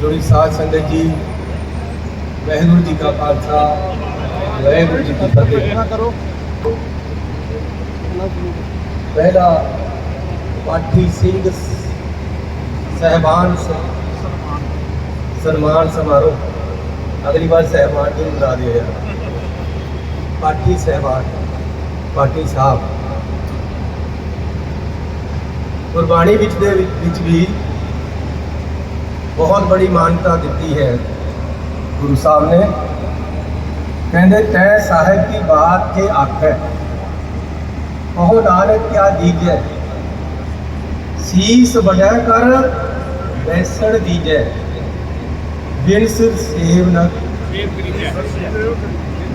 ਜੁੜੀ ਸਾਧ ਸੰਗਤ ਜੀ ਵਾਹਿਗੁਰੂ ਜੀ ਕਾ ਖਾਲਸਾ ਵਾਹਿਗੁਰੂ ਜੀ ਕੀ ਫਤਿਹ। ਕਰੋ। ਪਹਿਲਾ ਪਾਠੀ ਸਿੰਘ ਸਹਿਬਾਨ ਸਨਮਾਨ ਸਮਾਰੋਹ। ਅਗਲੀ ਵਾਰ ਸਹਿਬਾਨ ਜੀ ਨੂੰ ਬੁਲਾ ਦਿਓ ਯਾਰ। ਪਾਠੀ ਸਹਿਬਾਨ ਪਾਠੀ ਸਾਹਿਬ। ਗੁਰਬਾਣੀ ਵਿੱਚ ਦੇ ਵਿੱਚ ਵੀ ਬਹੁਤ ਬੜੀ ਮਾਨਤਾ ਦਿੱਤੀ ਹੈ। ਗੁਰੂ ਸਾਹਿਬ ਨੇ ਕਹਿੰਦੇ, ਤੈ ਸਾਹਿਬ ਕੀ ਬਾਤ ਕੇ ਆਖੈ। ਕਹੋ ਨਾਨਕ, ਕਿਆ ਦੀਜੈ? ਸੀਸ ਵਡੈ ਕਰ, ਬੈਸਣ ਦੀਜੈ। ਬਿਨ ਸਿਰ ਸੇਵ ਨ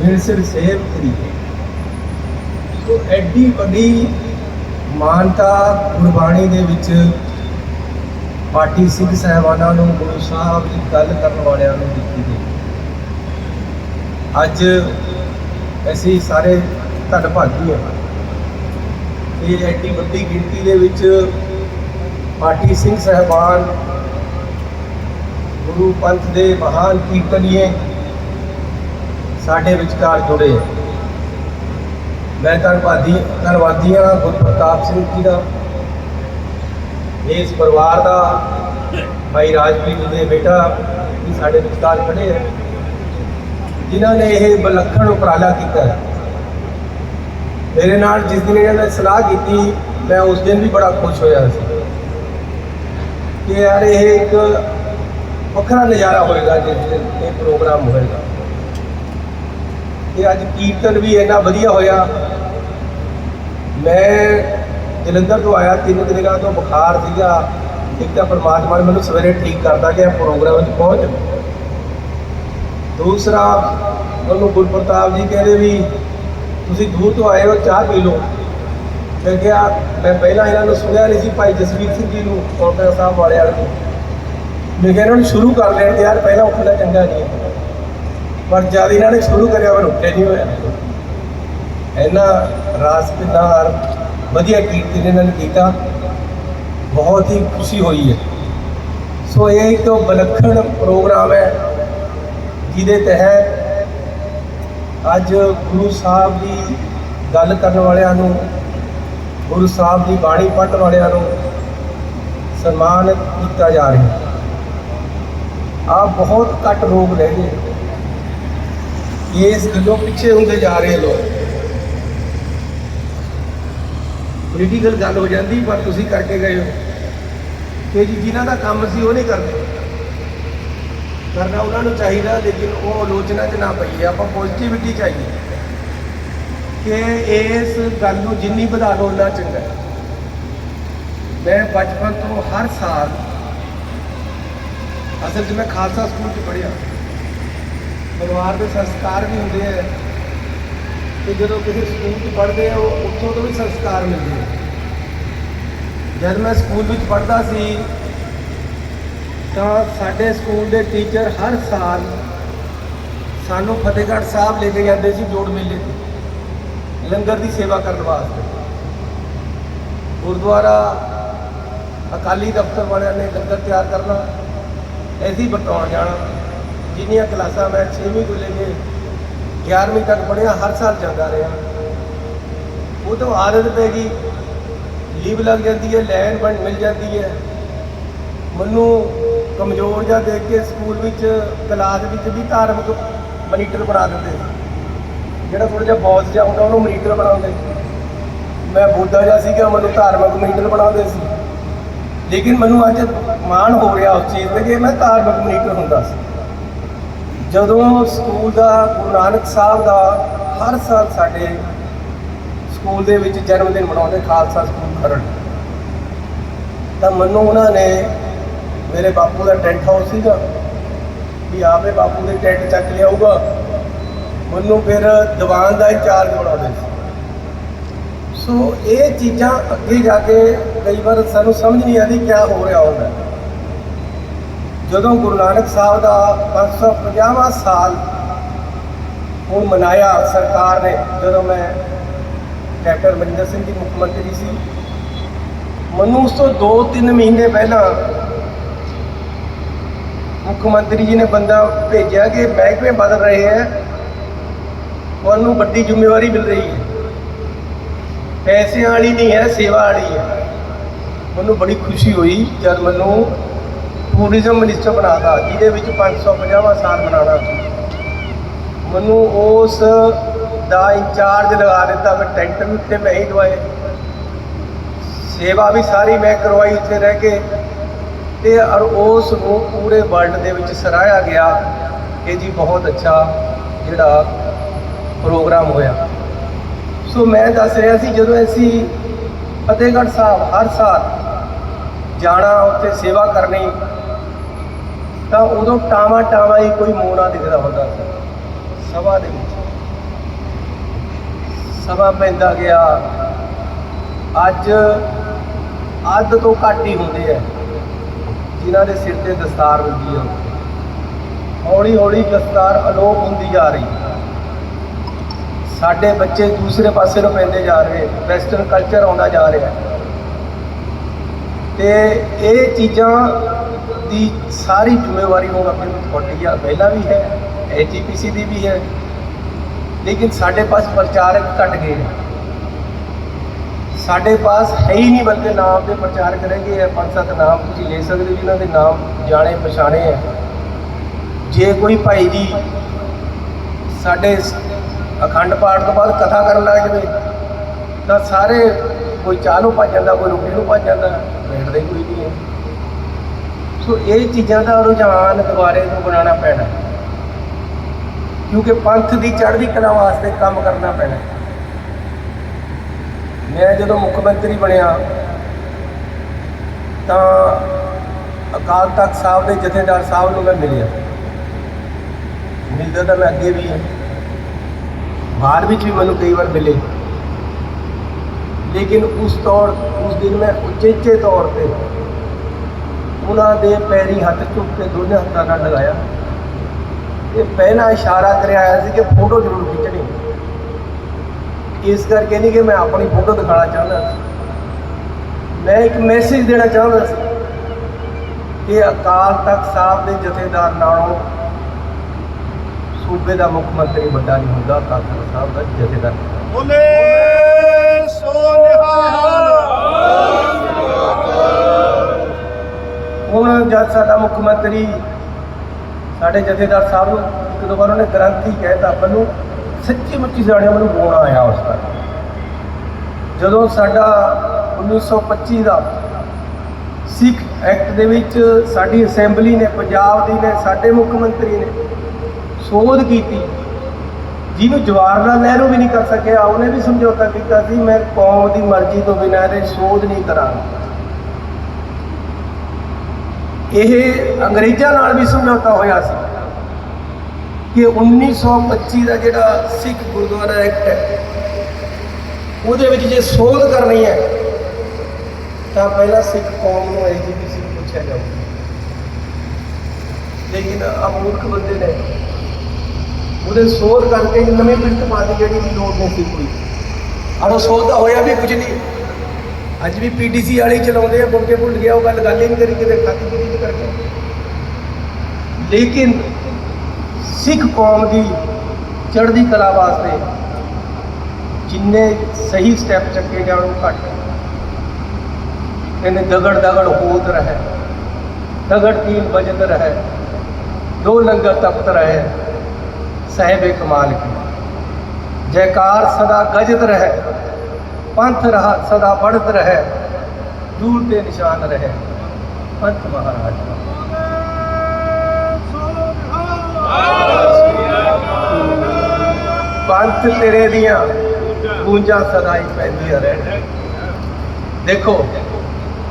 ਬਿਨ ਸਿਰ ਸੇਵ ਕਰੀ। ਸੋ ਐਡੀ ਵੱਡੀ ਮਾਨਤਾ ਗੁਰਬਾਣੀ ਦੇ ਵਿੱਚ ਪਾਠੀ ਸਿੰਘ ਸਹਿਬਾਨਾਂ ਨੂੰ, ਗੁਰੂ ਸਾਹਿਬ ਦੀ ਗੱਲ ਕਰਨ ਵਾਲਿਆਂ ਨੂੰ ਦਿੱਤੀ ਗਈ। ਅੱਜ ਅਸੀਂ ਸਾਰੇ ਧੰਨ ਹਾਂ। ਇਹ ਐਡੀ ਵੱਡੀ ਗਿਣਤੀ ਦੇ ਵਿੱਚ ਪਾਠੀ ਸਿੰਘ ਸਹਿਬਾਨ, ਗੁਰੂ ਪੰਥ ਦੇ ਮਹਾਨ ਕੀਰਤਨੀਏ ਸਾਡੇ ਵਿਚਕਾਰ ਜੁੜੇ ਮੈਂ ਧੰਨਵਾਦੀ ਧੰਨਵਾਦੀ ਹਾਂ ਗੁਰਪ੍ਰਤਾਪ ਸਿੰਘ ਜੀ ਦਾ। ਇਸ ਪਰਿਵਾਰ ਦਾ ਭਾਈ ਰਾਜਪ੍ਰੀਤ ਜੀ ਦੇ ਬੇਟਾ ਵੀ ਸਾਡੇ ਵਿਚਕਾਰ ਖੜੇ ਹੈ ਜਿਨ੍ਹਾਂ ਨੇ ਇਹ ਵਿਲੱਖਣ ਉਪਰਾਲਾ ਕੀਤਾ ਮੇਰੇ ਨਾਲ ਜਿਸ ਦਿਨ ਇਹਨਾਂ ਨੇ ਸਲਾਹ ਕੀਤੀ, ਮੈਂ ਉਸ ਦਿਨ ਵੀ ਬੜਾ ਖੁਸ਼ ਹੋਇਆ ਸੀ ਕਿ ਯਾਰ ਇਹ ਇੱਕ ਵੱਖਰਾ ਨਜ਼ਾਰਾ ਹੋਏਗਾ ਜਿਸ ਦਿਨ ਇਹ ਪ੍ਰੋਗਰਾਮ ਹੋਏਗਾ। ਕਿ ਅੱਜ ਕੀਰਤਨ ਵੀ ਇੰਨਾ ਵਧੀਆ ਹੋਇਆ। ਮੈਂ ਜਲੰਧਰ ਤੋਂ ਆਇਆ, ਤਿੰਨ ਕੁ ਦਿਨਾਂ ਤੋਂ ਬੁਖਾਰ ਸੀਗਾ। ਇੱਕ ਤਾਂ ਪਰਮਾਤਮਾ ਨੇ ਮੈਨੂੰ ਸਵੇਰੇ ਠੀਕ ਕਰਦਾ ਕਿ ਇਹ ਪ੍ਰੋਗਰਾਮ ਵਿੱਚ ਪਹੁੰਚ ਦੂਸਰਾ ਉਹਨੂੰ ਗੁਰਪ੍ਰਤਾਪ ਜੀ ਕਹਿੰਦੇ ਵੀ, ਤੁਸੀਂ ਦੂਰ ਤੋਂ ਆਏ ਹੋ, ਚਾਹ ਪੀ ਲਓ। ਮੈਂ ਕਿਹਾ, ਮੈਂ ਪਹਿਲਾਂ ਇਹਨਾਂ ਨੂੰ ਸੁਣਿਆ ਨਹੀਂ ਸੀ ਭਾਈ ਜਸਵੀਰ ਸਿੰਘ ਜੀ ਨੂੰ ਕੌਂਟਾ ਸਾਹਿਬ ਵਾਲਿਆਂ ਨੂੰ। ਮੈਂ ਕਿਹਾ, ਇਹਨਾਂ ਨੂੰ ਸ਼ੁਰੂ ਕਰ ਲੈਣ ਤੇ ਯਾਰ, ਪਹਿਲਾਂ ਉੱਠਣਾ ਚੰਗਾ ਨਹੀਂ ਹੈ। ਪਰ ਜਦ ਇਹਨਾਂ ਨੇ ਸ਼ੁਰੂ ਕਰਿਆ ਪਰ ਉੱਠੇ ਨਹੀਂ ਹੋਇਆ। ਇਹਨਾਂ ਰਾਸ ਪਿੰਡਾਰ ਵਧੀਆ ਕੀਰਤਨ ਇਹਨਾਂ ਨੇ ਕੀਤਾ ਬਹੁਤ ਹੀ ਖੁਸ਼ੀ ਹੋਈ ਹੈ। ਸੋ ਇਹ ਇੱਕ ਵਿਲੱਖਣ ਪ੍ਰੋਗਰਾਮ ਹੈ, ਜਿਹਦੇ ਤਹਿਤ ਅੱਜ ਗੁਰੂ ਸਾਹਿਬ ਦੀ ਗੱਲ ਕਰਨ ਵਾਲਿਆਂ ਨੂੰ, ਗੁਰੂ ਸਾਹਿਬ ਦੀ ਬਾਣੀ ਪੜ੍ਹਨ ਵਾਲਿਆਂ ਨੂੰ ਸਨਮਾਨਿਤ ਕੀਤਾ ਜਾ ਰਿਹਾ ਹੈ। ਆ ਬਹੁਤ ਘੱਟ ਲੋਕ ਰਹਿ ਗਏ ਇਸ ਗੱਲੋਂ ਪਿੱਛੇ ਹੁੰਦੇ ਜਾ ਰਹੇ ਲੋਕ। ਪੋਲੀਟੀਕਲ ਗੱਲ ਹੋ ਜਾਂਦੀ, ਪਰ ਤੁਸੀਂ ਕਰਕੇ ਗਏ ਹੋ। ਤੇ ਜੀ ਜਿਨ੍ਹਾਂ ਦਾ ਕੰਮ ਸੀ ਉਹ ਨਹੀਂ ਕਰਦੇ। ਕਰਨਾ ਉਹਨਾਂ ਨੂੰ ਚਾਹੀਦਾ, ਲੇਕਿਨ ਉਹ ਆਲੋਚਨਾ 'ਚ ਨਾ ਪਈਏ। ਆਪਾਂ ਪੋਜ਼ਿਟਿਵਿਟੀ ਚਾਹੀਏ ਕਿ ਇਸ ਗੱਲ ਨੂੰ ਜਿੰਨੀ ਵਧਾ ਲਓ ਉਨਾ ਚੰਗਾ ਮੈਂ ਬਚਪਨ ਤੋਂ ਹਰ ਸਾਲ, ਅਸਲ 'ਚ ਮੈਂ ਖਾਲਸਾ ਸਕੂਲ 'ਚ ਪੜ੍ਹਿਆ। ਪਰਿਵਾਰ ਦੇ ਸੰਸਕਾਰ ਵੀ ਹੁੰਦੇ ਆ। ਤੇ ਜਦੋਂ ਕਿਸੇ ਸਕੂਲ 'ਚ ਪੜ੍ਹਦੇ ਆ, ਉਹ ਉੱਥੋਂ ਤੋਂ ਵੀ ਸੰਸਕਾਰ ਮਿਲਦੇ ਆ। ਜਦ ਮੈਂ ਸਕੂਲ ਵਿੱਚ ਪੜ੍ਹਦਾ ਸੀ, ਤਾਂ ਸਾਡੇ ਸਕੂਲ ਦੇ ਟੀਚਰ ਹਰ ਸਾਲ ਸਾਨੂੰ ਫਤਿਹਗੜ੍ਹ ਸਾਹਿਬ ਲੈ ਕੇ ਜਾਂਦੇ ਸੀ ਜੋੜ ਮੇਲੇ ਤੇ, ਲੰਗਰ ਦੀ ਸੇਵਾ ਕਰਨ ਵਾਸਤੇ। ਗੁਰਦੁਆਰਾ, ਅਕਾਲੀ ਦਫ਼ਤਰ ਵਾਲਿਆਂ ਨੇ ਲੰਗਰ ਤਿਆਰ ਕਰਨਾ, ਐਸੀ ਬਟਾਉਣ ਜਾਣਾ। ਜਿੰਨੀਆਂ ਕਲਾਸਾਂ ਮੈਂ 6ਵੀਂ ਤੋਂ ਲੈ ਕੇ 11ਵੀਂ ਤੱਕ ਪੜ੍ਹਿਆ, ਹਰ ਸਾਲ ਜਾਂਦਾ ਰਿਹਾ। ਉਹ ਤੋਂ ਆਦਤ ਪੈ ਗਈ। ਲੀਵ ਲੱਗ ਜਾਂਦੀ ਹੈ, ਲੈਣ ਬਣ, ਮਿਲ ਜਾਂਦੀ ਹੈ। ਮੈਨੂੰ ਕਮਜ਼ੋਰ ਜਾਂ ਦੇਖ ਕੇ ਸਕੂਲ ਵਿੱਚ, ਕਲਾਸ ਵਿੱਚ ਵੀ ਧਾਰਮਿਕ ਮਨੀਟਰ ਬਣਾ ਦਿੰਦੇ ਸੀ। ਜਿਹੜਾ ਥੋੜਾ ਜਿਹਾ ਬੌਸ ਜਿਹਾ ਹੁੰਦਾ, ਉਹਨੂੰ ਮਨੀਟਰ ਬਣਾਉਂਦੇ ਮੈਂ ਬੁੱਧਾ ਜਿਹਾ ਸੀਗਾ, ਮੈਨੂੰ ਧਾਰਮਿਕ ਮਨੀਟਰ ਬਣਾਉਂਦੇ ਸੀ। ਲੇਕਿਨ ਮੈਨੂੰ ਅੱਜ ਮਾਣ ਹੋ ਰਿਹਾ ਉਸ ਚੀਜ਼ ਤੇ ਕਿ ਮੈਂ ਧਾਰਮਿਕ ਮਨੀਟਰ ਹੁੰਦਾ ਸੀ। ਜਦੋਂ ਸਕੂਲ ਦਾ, ਗੁਰੂ ਨਾਨਕ ਸਾਹਿਬ ਦਾ ਹਰ ਸਾਲ ਸਾਡੇ ਸਕੂਲ ਦੇ ਵਿੱਚ ਜਨਮ ਦਿਨ ਮਨਾਉਂਦੇ, ਖਾਲਸਾ ਸਕੂਲ ਖਰੜ। ਤਾਂ ਮੈਨੂੰ ਉਹਨਾਂ ਨੇ ਮੇਰੇ ਬਾਪੂ ਦਾ ਟੈਂਟ ਹਾਊਸ ਸੀਗਾ, ਵੀ ਆਪੇ ਬਾਪੂ ਦੇ ਟੈਂਟ ਚੱਕ ਲਿਆਊਗਾ। ਮੈਨੂੰ ਫਿਰ ਦੀਵਾਨ ਦਾ ਇੰਚਾਰਜ ਬਣਾਉਂਦੇ ਸੀ। ਸੋ ਇਹ ਚੀਜ਼ਾਂ ਅੱਗੇ ਜਾ ਕੇ ਕਈ ਵਾਰ ਸਾਨੂੰ ਸਮਝ ਨਹੀਂ ਆਉਂਦੀ ਕੀ ਹੋ ਰਿਹਾ ਹੁੰਦਾ। ਜਦੋਂ ਗੁਰੂ ਨਾਨਕ ਸਾਹਿਬ ਦਾ 550ਵਾਂ ਸਾਲ ਹੁਣ ਮਨਾਇਆ, ਸਰਕਾਰ ਨੇ, ਜਦੋਂ ਮੈਂ ਕੈਪਟਨ ਮਨਿੰਦਰ ਸਿੰਘ ਜੀ ਮੁੱਖ ਮੰਤਰੀ ਸੀ, ਮੈਨੂੰ ਉਸ ਤੋਂ 2-3 ਮਹੀਨੇ ਪਹਿਲਾਂ ਮੁੱਖ ਮੰਤਰੀ ਜੀ ਨੇ ਬੰਦਾ ਭੇਜਿਆ ਕਿ ਮਹਿਕਮੇ ਬਦਲ ਰਹੇ ਹੈ, ਤੁਹਾਨੂੰ ਵੱਡੀ ਜ਼ਿੰਮੇਵਾਰੀ ਮਿਲ ਰਹੀ ਹੈ। ਪੈਸਿਆਂ ਵਾਲੀ ਨਹੀਂ ਹੈ, ਸੇਵਾ ਵਾਲੀ ਹੈ। ਮੈਨੂੰ ਬੜੀ ਖੁਸ਼ੀ ਹੋਈ ਜਦ ਮੈਨੂੰ ਟੂਰਿਜ਼ਮ ਮਿਨਿਸਟਰ ਬਣਾਤਾ, ਜਿਹਦੇ ਵਿੱਚ 550ਵਾਂ ਸਾਲ ਮਨਾਉਣਾ ਸੀ। ਮੈਨੂੰ ਉਸ ਦਾ ਇੰਚਾਰਜ ਲਗਾ ਦਿੱਤਾ, ਮੈਂ ਟੈਂਟ ਵੀ ਉੱਤੇ ਮੈਂ ਹੀ ਦਵਾਏ। ਸੇਵਾ ਵੀ ਸਾਰੀ ਮੈਂ ਕਰਵਾਈ ਉੱਥੇ ਰਹਿ ਕੇ। ਤੇ ਔਰ ਉਸ ਨੂੰ ਪੂਰੇ ਵਰਲਡ ਦੇ ਵਿੱਚ ਸਰਾਇਆ ਗਿਆ ਕਿ ਜੀ ਬਹੁਤ ਅੱਛਾ ਜਿਹੜਾ ਪ੍ਰੋਗਰਾਮ ਹੋਇਆ। ਸੋ ਮੈਂ ਦੱਸ ਰਿਹਾ ਸੀ, ਜਦੋਂ ਅਸੀਂ ਫਤਿਹਗੜ੍ਹ ਸਾਹਿਬ ਹਰ ਸਾਲ ਜਾਣਾ, ਉੱਥੇ ਸੇਵਾ ਕਰਨੀ ਤਾਂ ਉਦੋਂ ਟਾਵਾ ਟਾਵਾ ਹੀ ਕੋਈ ਮੋੜਾ ਦਿਖਦਾ ਹੁੰਦਾ ਸੀ। ਸਭਾ ਦੇ ਵਿੱਚ। ਸਭਾ ਪੈਂਦਾ ਗਿਆ। ਅੱਜ ਅੱਧ ਤੋਂ ਘੱਟ ਹੀ ਹੁੰਦੇ ਆ। ਜਿਨ੍ਹਾਂ ਦੇ ਸਿਰ ਤੇ ਦਸਤਾਰ ਹੁੰਦੀ ਆ। ਹੌਲੀ ਹੌਲੀ ਦਸਤਾਰ ਅਲੋਪ ਹੁੰਦੀ ਜਾ ਰਹੀ। ਸਾਡੇ ਬੱਚੇ ਦੂਸਰੇ ਪਾਸੇ ਨੂੰ ਪੈਂਦੇ ਜਾ ਰਹੇ। ਵੈਸਟਰਨ ਕਲਚਰ ਆਉਂਦਾ ਜਾ ਰਿਹਾ। ਤੇ ਇਹ ਚੀਜ਼ਾਂ ਦੀ ਸਾਰੀ ਜ਼ਿੰਮੇਵਾਰੀ ਹੁਣ ਆਪਣੇ ਤੁਹਾਡੀ ਆ ਪਹਿਲਾਂ ਵੀ ਹੈ ਐਜੀਪੀਸੀ ਦੀ ਵੀ ਹੈ, ਲੇਕਿਨ ਸਾਡੇ ਪਾਸ ਪ੍ਰਚਾਰਕ ਘਟ ਗਏ ਨੇ। ਸਾਡੇ ਪਾਸ ਹੈ ਹੀ ਨਹੀਂ ਬਲਕਿ ਨਾਮ ਦੇ ਪ੍ਰਚਾਰ ਰਹਿ ਗਏ ਆ ਪੰਜ ਸੱਤ ਨਾਮ ਤੁਸੀਂ ਲੈ ਸਕਦੇ ਹੋ, ਜਿਨ੍ਹਾਂ ਦੇ ਨਾਮ ਜਾਣੇ ਪਛਾਣੇ ਹੈ ਜੇ ਕੋਈ ਭਾਈ ਜੀ ਸਾਡੇ ਅਖੰਡ ਪਾਠ ਤੋਂ ਬਾਅਦ ਕਥਾ ਕਰਨ ਲੱਗ ਜਾਵੇ, ਤਾਂ ਸਾਰੇ ਕੋਈ ਚਾਹ ਨੂੰ ਭੱਜ ਜਾਂਦਾ, ਕੋਈ ਰੋਟੀ ਨੂੰ ਭੱਜ ਜਾਂਦਾ, ਬੈਠਦੇ ਕੋਈ ਨਹੀਂ ਹੈ। ਸੋ ਇਹ ਚੀਜ਼ਾਂ ਦਾ ਰੁਝਾਨ ਦੁਬਾਰੇ ਨੂੰ ਬਣਾਉਣਾ ਪੈਣਾ। ਕਿਉਂਕਿ ਪੰਥ ਦੀ ਚੜ੍ਹਦੀ ਕਲਾ ਵਾਸਤੇ ਕੰਮ ਕਰਨਾ ਪੈਣਾ। ਮੈਂ ਜਦੋਂ ਮੁੱਖ ਮੰਤਰੀ ਬਣਿਆ, ਤਾਂ ਅਕਾਲ ਤਖਤ ਸਾਹਿਬ ਦੇ ਜਥੇਦਾਰ ਸਾਹਿਬ ਨੂੰ ਮੈਂ ਮਿਲਿਆ। ਮਿਲਦਾ ਤਾਂ ਮੈਂ ਅੱਗੇ ਵੀ ਹਾਂ। ਬਾਹਰ ਵਿੱਚ ਵੀ ਮੈਨੂੰ ਕਈ ਵਾਰ ਮਿਲੇ। ਲੇਕਿਨ ਉਸ ਤੌਰ, ਉਸ ਦਿਨ ਮੈਂ ਉਚੇਚੇ ਤੌਰ ਤੇ ਉਹਨਾਂ ਦੇ ਪੈਰੀ ਹੱਥ ਚੁੱਕ ਕੇ ਦੋਨੇ ਹੱਥਾਂ ਨਾਲ ਲਗਾਇਆ। ਤੇ ਪਹਿਲਾ ਇਸ਼ਾਰਾ ਕਰਿਆ ਆਇਆ ਸੀ ਕਿ ਫੋਟੋ ਜ਼ਰੂਰ ਖਿੱਚਣੀ। ਇਸ ਕਰਕੇ ਨਹੀਂ ਕਿ ਮੈਂ ਆਪਣੀ ਫੋਟੋ ਦਿਖਾਣਾ ਚਾਹੁੰਦਾ ਮੈਂ ਇੱਕ ਮੈਸੇਜ ਦੇਣਾ ਚਾਹੁੰਦਾ ਸੀ ਕਿ ਅਕਾਲ ਤਖਤ ਸਾਹਿਬ ਦੇ ਜਥੇਦਾਰ ਨਾਲੋਂ ਸੂਬੇ ਦਾ ਮੁੱਖ ਮੰਤਰੀ ਵੱਡਾ ਨਹੀਂ ਹੁੰਦਾ, ਅਕਾਲ ਤਖਤ ਸਾਹਿਬ ਦਾ ਜਥੇਦਾਰ। ਬੋਲੇ! ਹੁਣ ਸਾਡਾ ਮੁੱਖ ਮੰਤਰੀ, ਸਾਡੇ ਜਥੇਦਾਰ ਸਾਹਿਬ ਨੂੰ ਇੱਕ ਦੋ ਵਾਰ ਉਹਨੇ ਗ੍ਰੰਥੀ ਕਹਿਤਾ ਮੈਨੂੰ ਸੱਚੀ ਮੁੱਚੀ ਜਾਣਿਆ ਮੈਨੂੰ ਰੋਣਾ ਆਇਆ ਉਸ ਦਾ। ਜਦੋਂ ਸਾਡਾ 1925 ਦਾ ਸਿੱਖ ਐਕਟ ਦੇ ਵਿੱਚ ਸਾਡੀ ਅਸੈਂਬਲੀ ਨੇ, ਪੰਜਾਬ ਦੀ ਨੇ, ਸਾਡੇ ਮੁੱਖ ਮੰਤਰੀ ਨੇ ਸੋਧ ਕੀਤੀ, ਜਿਹਨੂੰ ਜਵਾਹਰ ਲਾਲ ਨਹਿਰੂ ਵੀ ਨਹੀਂ ਕਰ ਸਕਿਆ, ਉਹਨੇ ਵੀ ਸਮਝੌਤਾ ਕੀਤਾ ਸੀ, ਮੈਂ ਕੌਮ ਦੀ ਮਰਜ਼ੀ ਤੋਂ ਬਿਨਾਂ ਇਹਦੇ ਸੋਧ ਨਹੀਂ ਕਰਾਂਗਾ। ਇਹ ਅੰਗਰੇਜ਼ਾਂ ਨਾਲ ਵੀ ਸਮਝੌਤਾ ਹੋਇਆ ਸੀ ਕਿ 1925 ਦਾ ਜਿਹੜਾ ਸਿੱਖ ਗੁਰਦੁਆਰਾ ਐਕਟ ਹੈ, ਉਹਦੇ ਵਿੱਚ ਜੇ ਸੋਧ ਕਰਨੀ ਹੈ, ਤਾਂ ਪਹਿਲਾਂ ਸਿੱਖ ਕੌਮ ਨੂੰ ਐਜੀਪੀਸੀ ਨੂੰ ਪੁੱਛਿਆ ਜਾਊਗਾ। ਲੇਕਿਨ ਅਮੂਰਖ ਬੰਦੇ ਨੇ, ਉਹਦੇ ਸੋਧ ਕਰਕੇ ਨਵੇਂ ਨਵੀਂ ਬਿਰਤ ਪਾਤੀ ਜਿਹੜੀ ਦੀ ਲੋੜ ਨਹੀਂ ਸੀ ਕੋਈ। ਔਰ ਸੋਧ ਤਾਂ ਹੋਇਆ ਵੀ ਕੁਝ ਨਹੀਂ। ਅੱਜ ਵੀ ਪੀਟੀਸੀ ਵਾਲੇ ਚਲਾਉਂਦੇ ਆ, ਮੁੜ ਕੇ ਭੁੱਲ ਗਿਆ, ਉਹ ਗੱਲ ਗੱਲ ਹੀ ਨਹੀਂ ਕਰੀ ਕਿਤੇ ਖਾਤੀ ਪੂਰੀ ਕਰਕੇ। ਲੇਕਿਨ ਸਿੱਖ ਕੌਮ ਦੀ ਚੜ੍ਹਦੀ ਕਲਾ ਵਾਸਤੇ ਜਿੰਨੇ ਸਹੀ ਸਟੈਪ ਚੱਕੇ ਜਾਣ, ਉਹ ਘੱਟ ਕਹਿੰਦੇ ਦਗੜ ਦਗੜ ਹੋਤ ਰਹੇ, ਦਗੜ ਤੀਨ ਬਜਤ ਰਹੇ, ਦੋ ਲੰਗਰ ਤਪਤ ਰਹੇ, ਸਾਹਿਬ ਕਮਾਲ ਕੀ ਜੈਕਾਰ ਸਦਾ ਗਜਤ ਰਹੇ। ਪੰਥ ਰਹਾ ਸਦਾ बढ़त ਰਹੇ ਦੂਰ ਤੇ ਨਿਸ਼ਾਨ ਰਹੇ ਪੰਥ ਮਹਾਰਾਜ ਪੰਥ ਤੇਰੇ ਦੀਆਂ ਗੂੰਜਾਂ ਸਦਾ ਹੀ ਪੈਂਦੀਆਂ ਰਹਿਣ ਦੇਖੋ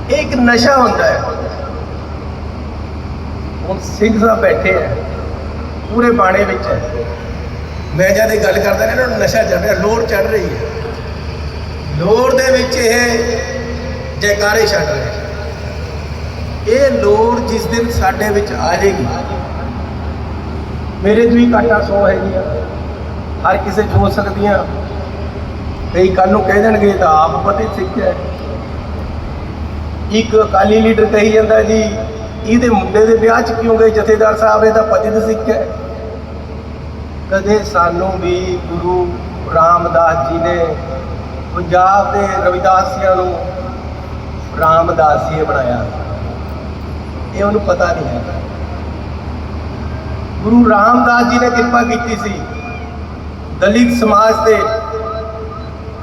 ਇਹ ਇੱਕ ਨਸ਼ਾ ਹੁੰਦਾ ਹੈ ਹੁਣ ਸਿੰਘ ਸਾਹਿਬ ਬੈਠੇ ਆ ਪੂਰੇ ਬਾਣੇ ਵਿੱਚ ਹੈ ਮੈਂ ਜਦ ਇਹ ਗੱਲ ਕਰਦਾ ਨਾ ਇਹਨਾਂ ਨੂੰ ਨਸ਼ਾ ਚੜ ਰਿਹਾ ਲੋੜ ਚੜ ਰਹੀ ਹੈ ਲੋੜ ਦੇ ਵਿੱਚ ਇਹ ਜੈਕਾਰੇ ਛੱਡ ਰਹੇ। ਇਹ ਲੋੜ ਜਿਸ ਦਿਨ ਸਾਡੇ ਵਿੱਚ ਆ ਜਾਏਗੀ ਮੇਰੇ ਤੋਂ ਹੀ ਕਾਟਾ ਸੌ ਹੈਗੀਆਂ ਹਰ ਕਿਸੇ 'ਚ ਹੋ ਸਕਦੀਆਂ। ਕਈ ਕੱਲ ਨੂੰ ਕਹਿ ਦੇਣਗੇ ਤਾਂ ਆਪ ਪਤੀ ਸਿੱਖ ਹੈ। ਇੱਕ ਅਕਾਲੀ ਲੀਡਰ ਕਹੀ ਜਾਂਦਾ ਜੀ, ਇਹਦੇ ਮੁੰਡੇ ਦੇ ਵਿਆਹ 'ਚ ਕਿਉਂ ਗਏ ਜਥੇਦਾਰ ਸਾਹਿਬ? ਇਹਦਾ ਪਤਿਤ ਸਿੱਖ ਹੈ। ਕਦੇ ਸਾਨੂੰ ਵੀ ਗੁਰੂ ਰਾਮਦਾਸ ਜੀ ਨੇ ਪੰਜਾਬ ਦੇ ਰਵਿਦਾਸੀਆਂ ਨੂੰ ਰਾਮਦਾਸੀਏ ਬਣਾਇਆ। ਇਹ ਉਹਨੂੰ ਪਤਾ ਨਹੀਂ ਹੈ ਗੁਰੂ ਰਾਮਦਾਸ ਜੀ ਨੇ ਕਿਰਪਾ ਕੀਤੀ ਸੀ ਦਲਿਤ ਸਮਾਜ ਤੇ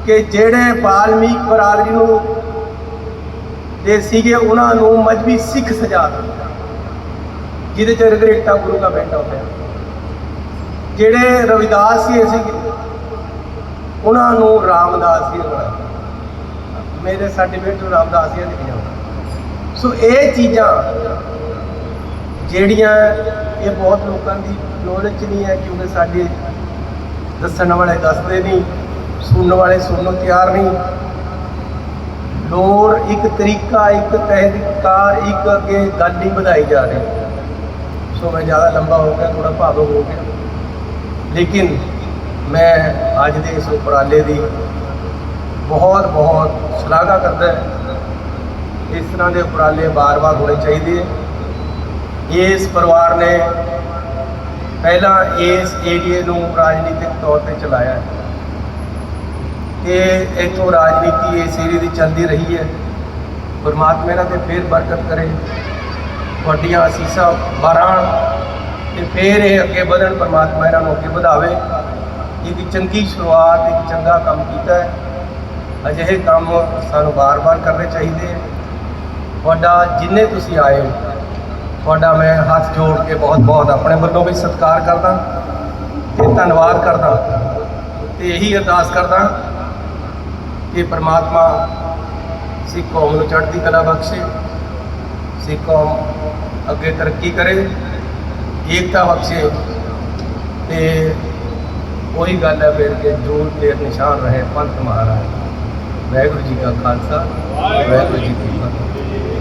ਕਿ ਜਿਹੜੇ ਬਾਲਮੀਕ ਬਰਾਦਰੀ ਨੂੰ ਦੇ ਸੀਗੇ, ਉਹਨਾਂ ਨੂੰ ਮਜਬੀ ਸਿੱਖ ਸਜਾ ਦਿੱਤਾ। ਜਿਹਦੇ ਚ ਰਗਰੇਟਾ ਗੁਰੂ ਦਾ ਬੇਟਾ ਹੋਇਆ ਜਿਹੜੇ ਰਵਿਦਾਸ ਸੀ ਸੀਗੇ ਉਹਨਾਂ ਨੂੰ ਰਾਮਦਾਸ ਜੀ ਬਣਾਇਆ ਮੇਰੇ ਸਰਟੀਫਿਕੇਟ ਨੂੰ ਰਾਮਦਾਸ ਜੀ ਲਿਖਿਆ ਹੋਇਆ ਸੋ ਇਹ ਚੀਜ਼ਾਂ ਜਿਹੜੀਆਂ ਇਹ ਬਹੁਤ ਲੋਕਾਂ ਦੀ ਨੌਲੇਜ ਨਹੀਂ ਹੈ, ਕਿਉਂਕਿ ਸਾਡੇ ਦੱਸਣ ਵਾਲੇ ਦੱਸਦੇ ਨਹੀਂ, ਸੁਣਨ ਵਾਲੇ ਸੁਣਨ ਨੂੰ ਤਿਆਰ ਨਹੀਂ। ਲੋਰ ਇੱਕ ਤਰੀਕਾ, ਇੱਕ ਤਹਿਦੀਕਾਰ ਇੱਕ ਅੱਗੇ ਗੱਲ ਨਹੀਂ ਵਧਾਈ ਜਾ ਰਹੀ। ਸੋ ਮੈਂ ਜ਼ਿਆਦਾ ਲੰਬਾ ਹੋ ਗਿਆ ਥੋੜਾ ਭਾਵੁਕ ਹੋ ਗਿਆ। ਲੇਕਿਨ ਮੈਂ ਅੱਜ ਦੇ ਇਸ ਉਪਰਾਲੇ ਦੀ ਬਹੁਤ ਬਹੁਤ ਸ਼ਲਾਘਾ ਕਰਦਾ ਇਸ ਤਰ੍ਹਾਂ ਦੇ ਉਪਰਾਲੇ ਬਾਰ-ਬਾਰ ਹੋਣੇ ਚਾਹੀਦੇ ਹੈ ਇਸ ਪਰਿਵਾਰ ਨੇ ਪਹਿਲਾਂ ਇਸ ਏਰੀਏ ਨੂੰ ਰਾਜਨੀਤਿਕ ਤੌਰ ਤੇ ਚਲਾਇਆ ਹੈ। ਤੇ ਇਥੋਂ ਰਾਜਨੀਤੀ ਇਸ ਏਰੀਏ ਦੀ ਚੱਲਦੀ ਰਹੀ ਹੈ। ਪਰਮਾਤਮਾ ਇਹਨਾਂ ਤੇ ਫੇਰ ਬਰਕਤ ਕਰੇ। ਤੁਹਾਡੀਆਂ ਅਸੀਸਾਂ ਬਾਰਾਂ ਤੇ ਫੇਰ ਇਹ ਅੱਗੇ ਵਧਣ, ਪਰਮਾਤਮਾ ਇਹਨਾਂ ਨੂੰ ਅੱਗੇ ਵਧਾਵੇ। ਇੱਕ ਚੰਗੀ ਸ਼ੁਰੂਆਤ ਇੱਕ ਚੰਗਾ ਕੰਮ ਕੀਤਾ ਹੈ। ਅਜਿਹੇ ਕੰਮ ਸਾਨੂੰ ਬਾਰ-ਬਾਰ ਕਰਨੇ ਚਾਹੀਦੇ ਹੈ। ਤੁਹਾਡਾ ਜਿੰਨੇ ਤੁਸੀਂ ਆਏ ਤੁਹਾਡਾ ਮੈਂ ਹੱਥ ਜੋੜ ਕੇ ਬਹੁਤ-ਬਹੁਤ ਆਪਣੇ ਵੱਲੋਂ ਵੀ ਸਤਿਕਾਰ ਕਰਦਾ ਤੇ ਧੰਨਵਾਦ ਕਰਦਾ ਤੇ ਇਹੀ ਅਰਦਾਸ ਕਰਦਾ ਕਿ ਪ੍ਰਮਾਤਮਾ ਸਿੱਖ ਕੌਮ ਨੂੰ ਚੜ੍ਹਦੀ ਕਲਾ ਬਖਸ਼ੇ, ਸਿੱਖ ਕੌਮ ਅੱਗੇ ਤਰੱਕੀ ਕਰੇ, ਏਕਤਾ ਬਖਸ਼ੇ ਤੇ ਉਹੀ ਗੱਲ ਹੈ ਫਿਰ ਕਿ ਜੋਰ ਤੇ ਨਿਸ਼ਾਨ ਰਹੇ ਪੰਥ ਮਹਾਰਾਜ। ਵਾਹਿਗੁਰੂ ਜੀ ਕਾ ਖਾਲਸਾ, ਵਾਹਿਗੁਰੂ ਜੀ ਕੀ ਫਤਿਹ।